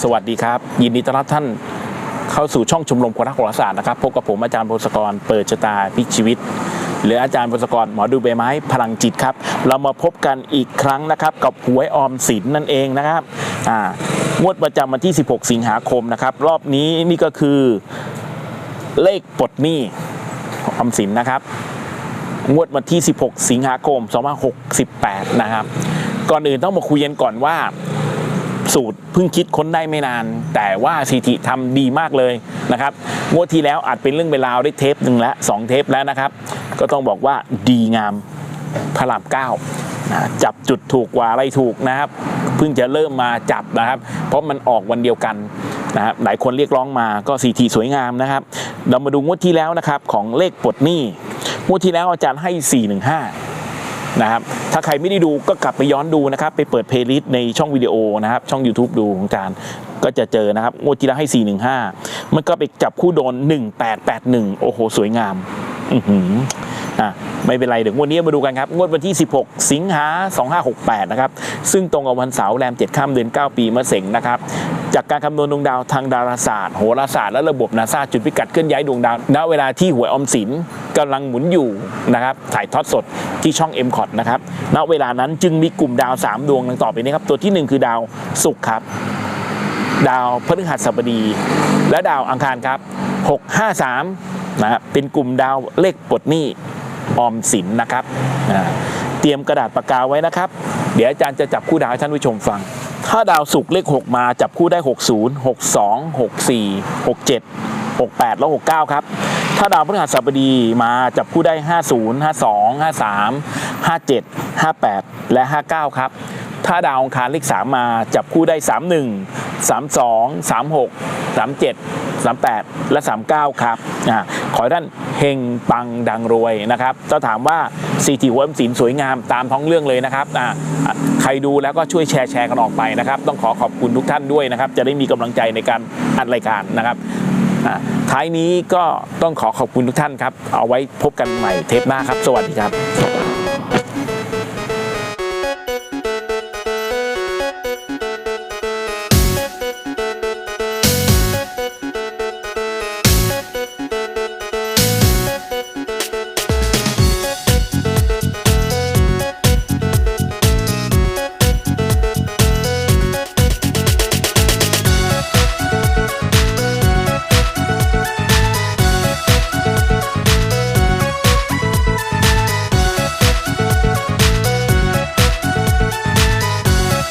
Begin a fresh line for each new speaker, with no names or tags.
สวัสดีครับ ยินดีต้อนรับท่านเข้าสู่ช่องชมรมคนรักโหราศาสตร์นะครับพบกับผมอาจารย์พงศกรเปิดชะตาพิกชีวิต หรืออาจารย์พงศกรหมอดูใบไม้พลังจิตครับ เรามาพบกันอีกครั้งนะครับกับหวยออมสินนั่นเองนะครับอ่างวดประจำวันที่ 16 สิงหาคมนะครับรอบนี้นี่ก็คือเลขปลดหนี้ออมสินนะครับ งวดวันที่ 16 สิงหาคม 2568 นะครับ ก่อนอื่นต้องมาคุยกันก่อนว่า สูตรเพิ่งคิดค้นได้ไม่นาน แต่ว่าซีทีทำดีมากเลยนะครับงวดที่แล้วอาจเป็นเรื่องเวลาได้เทปหนึ่งแล้วสองเทปแล้วนะครับ ก็ต้องบอกว่าดีงามพระรามเก้าจับจุดถูกกว่าอะไรถูกนะครับ เพิ่งจะเริ่มมาจับนะครับ เพราะมันออกวันเดียวกันนะครับหลายคนเรียกร้องมาก็ซีทีสวยงามนะครับ เรามาดูงวดที่แล้วนะครับของเลขปลดหนี้งวดที่แล้วอาจารย์ให้ 415 นะครับ ถ้าใครไม่ได้ดูก็กลับไปย้อนดูนะครับ ไปเปิดเพลย์ลิสต์ในช่องวิดีโอนะครับ ช่อง YouTube ดูของอาจารย์ก็จะเจอนะครับงวดที่แล้วให้ 415 มันก็ไปจับคู่โดน 1881 โอ้โห สวยงาม อือหืออะไม่เป็นไร เดี๋ยวงวดนี้มาดูกันครับ งวดวันที่ 16 สิงหา 2568 นะครับ ซึ่งตรงกับวันเสาร์แรม 7 ข้ามเดือน 9 ปีมะเสงนะครับ จากการคำนวณดวงดาวทางดาราศาสตร์ โหราศาสตร์และระบบนาซาจุดพิกัดเคลื่อนย้ายดวงดาว ณ เวลาที่หวยออมสิน กำลังหมุนอยู่นะครับถ่ายทอดสดที่ช่อง m c o t นะครับณเวลานั้นจึงมีกลุ่มดาว 3 ดวงดังต่อไปนี้ครับ ตัวทีหนึ่1 คือดาวศุกร์ครับ ดาวพฤหัสบดี และดาวอังคารครับ 653นะครับเป็นกลุ่มดาวเลขปลดหนี้ออมสินนะครับเตรียมกระดาษปากกาไว้นะครับ เดี๋ยวอาจารย์จะจับคู่ดาวให้ท่านผู้ชมฟัง ถ้าดาวศุกร์เลข 6 มาจับคู่ได้ 60 62 64 67 68 แล้ว69 ครับ ถ้าดาวพฤหัสบดีมาจับคู่ได้ 50 52 53 57 58 และ 59 ครับ ถ้าดาวอังคารเลข3มาจับคู่ได้ 31 32 36 37 38 และ 39 ครับอ่าขอให้ท่านเฮงปังดังรวยนะครับจะถามว่าซีทีหัวสินสวยงามตามท้องเรื่องเลยนะครับอ่าใครดูแล้วก็ช่วยแชร์แชร์กันออกไปนะครับ ต้องขอขอบคุณทุกท่านด้วยนะครับ จะได้มีกำลังใจในการอัดรายการนะครับ ท้ายนี้ก็ต้องขอขอบคุณทุกท่านครับ เอาไว้พบกันใหม่เทปหน้าครับ สวัสดีครับ